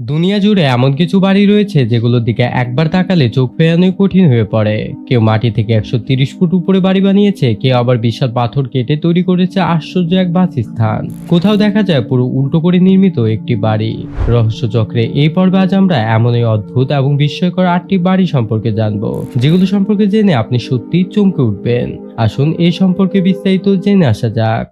দুনিয়া জুড়ে এমন কিছু বাড়ি রয়েছে যেগুলোর দিকে একবার তাকালে চোখ ফেরানোই কঠিন হয়ে পড়ে। কেউ মাটি থেকে একশো তিরিশ ফুট উপরে বাড়ি বানিয়েছে, কেউ আবার বিশাল পাথর কেটে তৈরি করেছে আশ্চর্য এক বাসস্থান। কোথাও দেখা যায় পুরো উল্টো করে নির্মিত একটি বাড়ি। রহস্য চক্রে এই পর্বে আজ আমরা এমনই অদ্ভুত এবং বিস্ময়কর আটটি বাড়ি সম্পর্কে জানব, যেগুলো সম্পর্কে জেনে আপনি সত্যিই চমকে উঠবেন। আসুন এই সম্পর্কে বিস্তারিত জেনে আসা যাক।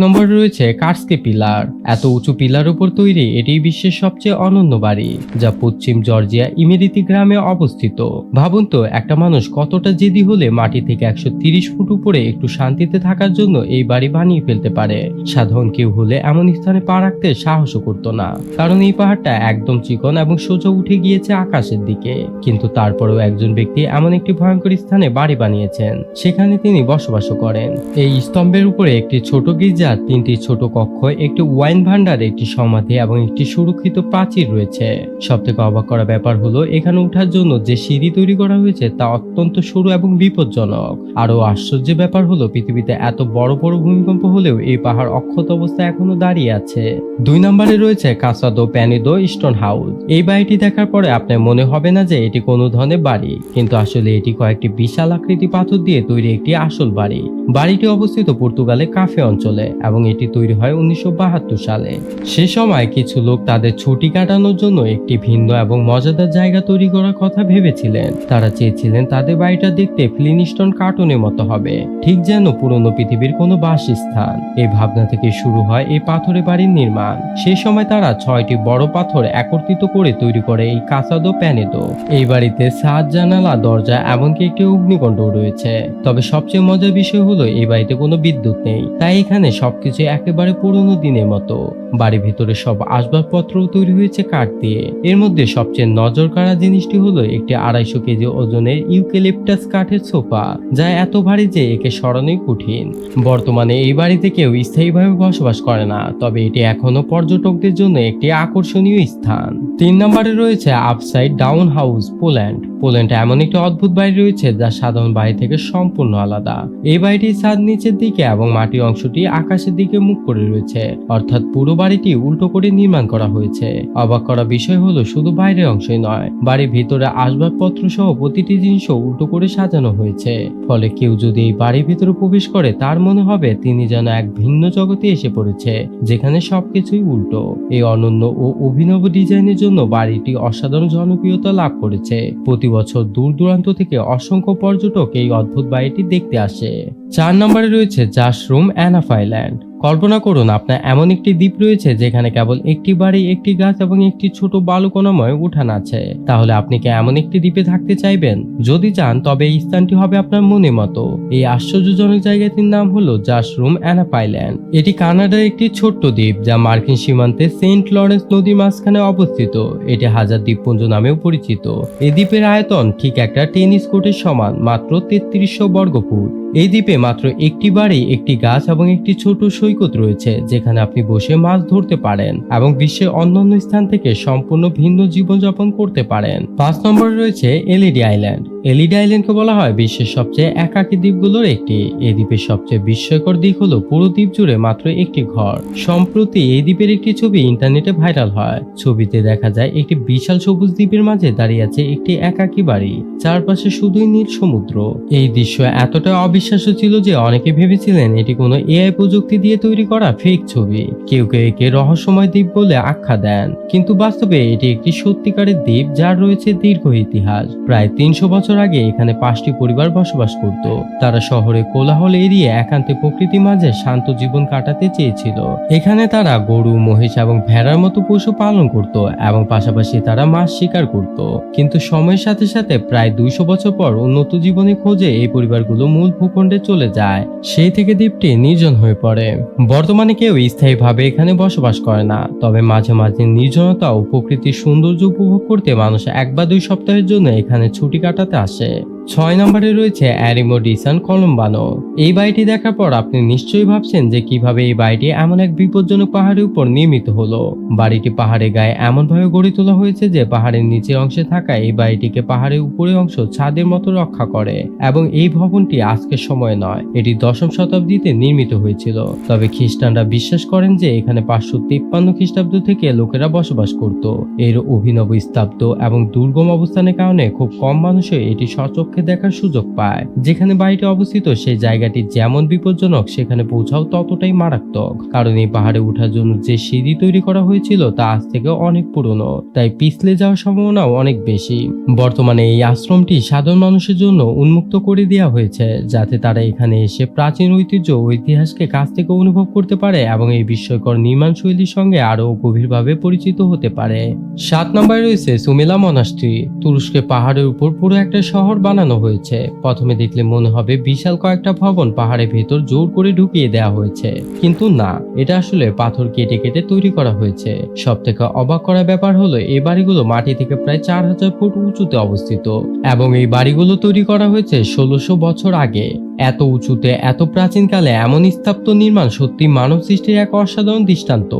নম্বরে রয়েছে কার্সকে পিলার। এত উঁচু পিলার উপর তৈরি এটি বিশ্বের সবচেয়ে অনন্য বাড়ি, যা পশ্চিম জর্জিয়া ইমেরিতি গ্রামে অবস্থিত। ভাবুন তো, একটা মানুষ কতটা জেদি হলে মাটি থেকে একশো তিরিশ ফুট উপরে একটু শান্তিতে থাকার জন্য এই বাড়ি বানিয়ে ফেলতে পারে। সাধারণ কেউ হলে এমন স্থানে পা রাখতে সাহসও করতো না। কারণ এই পাহাড়টা একদম চিকন এবং সোজা উঠে গিয়েছে আকাশের দিকে। কিন্তু তারপরেও একজন ব্যক্তি এমন একটি ভয়ঙ্কর স্থানে বাড়ি বানিয়েছেন। সেখানে তিনি বসবাস করেন। এই স্তম্ভের উপরে একটি ছোট গির্জা তিনটি ছোট কক্ষ একটি ওয়াইন ভান্ডার একটি সমাধি এবং একটি সুরক্ষিত প্রাচীর রয়েছে। সব থেকে অবাক করা ব্যাপার হলো, এখানে ওঠার জন্য যে সিঁড়ি তৈরি করা হয়েছে তা অত্যন্ত সরু এবং বিপজ্জনক। আরও আশ্চর্যের ব্যাপার হলো, পৃথিবীতে এত বড় বড় ভূমিকম্প হলেও এই পাহাড় অক্ষত অবস্থায় এখনও দাঁড়িয়ে আছে। দুই নম্বরে রয়েছে কাসাদো প্যানিদো স্টোন হাউস। এই বাড়িটি দেখার পরে আপনার মনে হবে না যে এটি কোনো ধরনের বাড়ি, কিন্তু আসলে এটি কয়েকটি বিশাল আকৃতি পাথর দিয়ে তৈরি একটি আসল বাড়ি। বাড়িটি অবস্থিত পর্তুগালে কাফে অঞ্চলে। এবং এটি তৈরি হয় উনিশশো বাহাত্তর সালে। সে সময় কিছু লোক তাদের ছুটি কাটানোর জন্য একটি ভিন্ন এবং মজাদার জায়গা তৈরি করার কথা ভেবেছিলেন। তারা চেয়েছিলেন তাদের বাড়িটা দেখতে ফ্লিনিস্টন কার্টুনের মতো হবে, ঠিক যেন পুরনো পৃথিবীর কোনো বাসস্থান। এই ভাবনা থেকে শুরু হয় এই পাথরের বাড়ির নির্মাণ। সে সময় তারা ছয়টি বড় পাথর একত্রিত করে তৈরি করে এই কাসাদো প্যানেদো। এই বাড়িতে সাত জানালা, দরজা এমনকি একটি অগ্নিকণ্ড রয়েছে। তবে সবচেয়ে মজার বিষয় হলো, এই বাড়িতে কোনো বিদ্যুৎ নেই। তাই এখানে সবকিছু একেবারে পুরনো দিনের মতো। বাড়ির ভিতরে সব আসবাবপত্র তৈরি হয়েছে কাঠ দিয়ে। এর মধ্যে সবচেয়ে নজর কাড়া জিনিসটি হলো একটি আড়াইশো কেজি ওজনের ইউকেলিপটাস কাঠের সোফা যা এত ভারী যে একে সরানোই কঠিন। বর্তমানে এই বাড়িতে কেউ স্থায়ীভাবে বসবাস করে না, তবে এটি এখনও পর্যটকদের জন্য একটি আকর্ষণীয় স্থান। তিন নম্বরে রয়েছে আপসাইড ডাউন হাউস পোল্যান্ড পোল্যান্ডে এমন একটি অদ্ভুত বাড়ি রয়েছে যা সাধারণ বাড়ি থেকে সম্পূর্ণ আলাদা। এই বাড়িটির ছাদ নিচের দিকে এবং মাটির অংশটি আকাশের দিকে মুখ করে রয়েছে। অর্থাৎ পুরো বাড়িটি উল্টো করে নির্মাণ করা হয়েছে। অবাক করা বিষয় হলো, শুধু বাইরের অংশই নয়, বাড়ির ভিতরে আসবাবপত্র সহ প্রতিটি জিনিসও উল্টো করে সাজানো হয়েছে। ফলে কেউ যদি এই বাড়ির ভিতরে প্রবেশ করে, তার মনে হবে তিনি যেন এক ভিন্ন জগতে এসে পড়েছে, যেখানে সবকিছুই উল্টো। এই অনন্য ও অভিনব ডিজাইনের জন্য বাড়িটি অসাধারণ জনপ্রিয়তা লাভ করেছে। প্রতি বছর দূর দূরান্ত থেকে অসংখ্য পর্যটক এই অদ্ভুত বাড়িটি দেখতে আসে। চার নম্বরে রয়েছে জাশরুম অ্যানাফ আইল্যান্ড কল্পনা করুন, আপনার এমন একটি দ্বীপ রয়েছে যেখানে কেবল একটি বাড়ি, একটি গাছ এবং একটি ছোট বালুকণাময় উঠান আছে। তাহলে আপনি কি এমন একটি দ্বীপে থাকতে চাইবেন? যদি চান, তবে এই স্থানটি হবে আপনার মনের মতো। এই আশ্চর্যজনক জায়গাটির নাম হলো জাশরুম অ্যানাপ আইল্যান্ড। এটি কানাডার একটি ছোট্ট দ্বীপ, যা মার্কিন সীমান্তে সেন্ট লরেন্স নদীর মাঝখানে অবস্থিত। এটি হাজার দ্বীপপুঞ্জ নামেও পরিচিত। এই দ্বীপের আয়তন ঠিক একটা টেনিস কোর্টের সমান, মাত্র তেত্রিশশো বর্গ ফুট এই দ্বীপে মাত্র একটি বাড়ি একটি গাছ এবং একটি ছোট সৈকত রয়েছে, যেখানে আপনি বসে মাছ ধরতে পারেন এবং বিশ্বের অন্যান্য স্থান থেকে সম্পূর্ণ ভিন্ন জীবনযাপন করতে পারেন। পাঁচ নম্বরে রয়েছে এলইডি আইল্যান্ড। এলিডি আইল্যান্ডকে বলা হয় বিশ্বের সবচেয়ে একাকী দ্বীপগুলোর একটি। এই দ্বীপের সবচেয়ে বিস্ময়কর দিক হলো পুরো দ্বীপ জুড়ে মাত্র একটি ঘর। সম্প্রতি এই দ্বীপের একটি ছবি ইন্টারনেটে ভাইরাল হয়। ছবিতে দেখা যায় একটি বিশাল সবুজ দ্বীপের মাঝে দাঁড়িয়ে আছে একটি একাকী বাড়ি। চারপাশে শুধুই নীল সমুদ্র। এই দৃশ্য এতটা অবিশ্বাস্য ছিল যে অনেকে ভেবেছিলেন এটি কোনো এআই প্রযুক্তি দিয়ে তৈরি করা ফেক ছবি। কেউ কেউ একে রহস্যময় দ্বীপ বলে আখ্যা দেন। কিন্তু বাস্তবে এটি একটি সত্যিকারের দ্বীপ যার রয়েছে দীর্ঘ ইতিহাস। প্রায় তিনশো বছর আগে এখানে পাঁচটি পরিবার বসবাস করত। তারা শহরে কোলাহল এড়িয়ে একান্তে প্রকৃতির মাঝে শান্ত জীবন কাটাতে চেয়েছিল। এখানে তারা গরু, মহিষ এবং ভেড়ার মতো পশু পালন করত এবং পাশাপাশি তারা মাছ শিকার করত। কিন্তু সময়ের সাথে সাথে প্রায় দুইশো বছর পর উন্নত জীবনের খোঁজে এই পরিবারগুলো মূল ভূখণ্ডে চলে যায়। সেই থেকে দ্বীপটি নির্জন হয়ে পড়ে। বর্তমানে কেউ স্থায়ীভাবে এখানে বসবাস করে না, তবে মাঝে মাঝে নির্জনতা ও প্রকৃতির সৌন্দর্য উপভোগ করতে মানুষ এক বা দুই সপ্তাহের জন্য এখানে ছুটি কাটাতে আসে। ছয় নম্বরে রয়েছে অ্যারিমো ডিসান কলম্বানো। এই বাড়িটি দেখার পর আপনি নিশ্চয়ই ভাবছেন যে কীভাবে এই বাড়িটি এমন এক বিপজ্জনক পাহাড়ের উপর নির্মিত হলো। বাড়িটি পাহাড়ের গায়ে এমনভাবে গড়ে তোলা হয়েছে যে পাহাড়ের নিচে অংশে থাকা এই বাড়িটিকে পাহাড়ের উপরের অংশ ছাদের মতো রক্ষা করে এবং এই ভবনটি আজকের সময় নয়, এটি দশম শতাব্দীতে নির্মিত হয়েছিল। তবে খ্রিস্টানরা বিশ্বাস করেন যে এখানে পাঁচশো তিপ্পান্ন খ্রিস্টাব্দ থেকে লোকেরা বসবাস করত। এর অভিনব স্থাপ্ত এবং দুর্গম অবস্থানের কারণে খুব কম মানুষই এটি সচক্ষে দেখার সুযোগ পায়। যেখানে বাড়িটি অবস্থিত, সেই জায়গাটি যেমন বিপজ্জনক, সেখানে পৌঁছাও ততটাই মারাত্মক। কারণ এই পাহাড়ে ওঠার জন্য যে সিঁড়ি তৈরি করা হয়েছিল, তা আজ থেকে অনেক পুরনো, তাই পিছলে যাওয়ার সম্ভাবনাও অনেক বেশি। বর্তমানে এই আশ্রমটি সাধারণ মানুষের জন্য উন্মুক্ত করে দেওয়া হয়েছে, যাতে তারা এখানে এসে প্রাচীন ঐতিহ্য ও ইতিহাসকে কাছ থেকে অনুভব করতে পারে এবং এই বিস্ময়কর নির্মাণ শৈলীর সঙ্গে আরও গভীরভাবে পরিচিত হতে পারে। সাত নম্বরে রয়েছে সুমেলা মনাস্ট্রি। তুরস্কে পাহাড়ের উপর পুরো একটা শহর বানানো হয়েছে। প্রথমে দেখলে মনে হবে বিশাল কয়েকটা ভবন পাহাড়ের ভেতর জোর করে ঢুকিয়ে দেওয়া হয়েছে। কিন্তু না, এটা আসলে পাথর কেটে কেটে তৈরি করা হয়েছে। সব থেকে অবাক করা ব্যাপার হলো, এই বাড়িগুলো মাটি থেকে প্রায় চার হাজার ফুট উঁচুতে অবস্থিত। এবং এই বাড়িগুলো তৈরি করা হয়েছে ষোলোশো বছর আগে। এত উঁচুতে, এত প্রাচীনকালে এমন স্থাপ্ত নির্মাণ সত্যি মানব সৃষ্টির এক অসাধারণ দৃষ্টান্ত।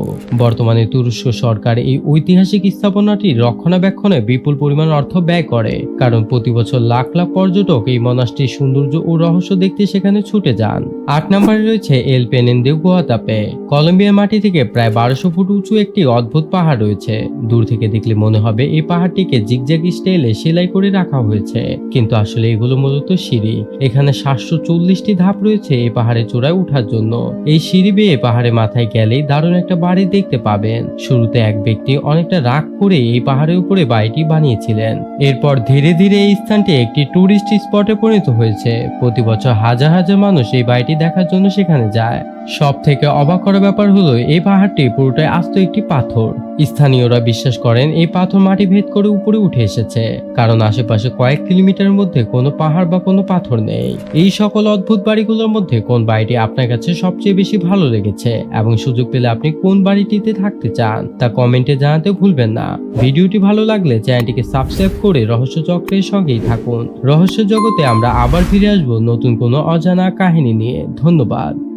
বর্তমানে তুরস্ক সরকার এই ঐতিহাসিক স্থাপনাটির রক্ষণাবেক্ষণে বিপুল পরিমাণ অর্থ ব্যয় করে, কারণ প্রতি বছর লাখ লাখ পর্যটক এই মনাসটির সৌন্দর্য ও রহস্য দেখতে সেখানে ছুটে যান। আট নম্বরে রয়েছে এল পেনেন্দেও গোয়াতাপে কলম্বিয়ার মাটি থেকে প্রায় বারোশো ফুট উঁচু একটি অদ্ভুত পাহাড় রয়েছে। দূর থেকে দেখলে মনে হবে এই পাহাড়টিকে জিগজ্যাগ স্টাইলে সেলাই করে রাখা হয়েছে। কিন্তু আসলে এগুলো মূলত সিঁড়ি। এখানে সাতশো চল্লিশটি ধাপ রয়েছে এই পাহাড়ে চূড়ায় ওঠার জন্য। এই সিঁড়ি বেয়ে পাহাড়ে মাথায় গেলেই দারুণ একটা বাড়ি দেখতে পাবেন। শুরুতে এক ব্যক্তি অনেকটা রাগ করে এই পাহাড়ের উপরে বাড়িটি বানিয়েছিলেন। এরপর ধীরে ধীরে এই স্থানটি একটি টুরিস্ট স্পটে পরিণত হয়েছে। প্রতি বছর হাজার হাজার মানুষ এই বাড়িটি দেখার জন্য সেখানে যায়। সব থেকে অবাক করা ব্যাপার হলো, এই পাহাড়টি পুরোটাই আস্ত একটি পাথর। স্থানীয়রা বিশ্বাস করেন, এই পাথর মাটি ভেদ করে উপরে উঠে এসেছে, কারণ আশেপাশে কয়েক কিলোমিটারের মধ্যে কোনো পাহাড় বা কোনো পাথর নেই। এই সকল অদ্ভুত বাড়িগুলোর মধ্যে কোন বাড়িটি আপনার কাছে সবচেয়ে বেশি ভালো লেগেছে এবং সুযোগ পেলে আপনি কোন বাড়িটিতে থাকতে চান, তা কমেন্টে জানাতে ভুলবেন না। ভিডিওটি ভালো লাগলে চ্যানেলটিকে সাবস্ক্রাইব করে রহস্য চক্রের সঙ্গেই থাকুন। রহস্য জগতে আমরা আবার ফিরে আসব নতুন কোনো অজানা কাহিনী নিয়ে। ধন্যবাদ।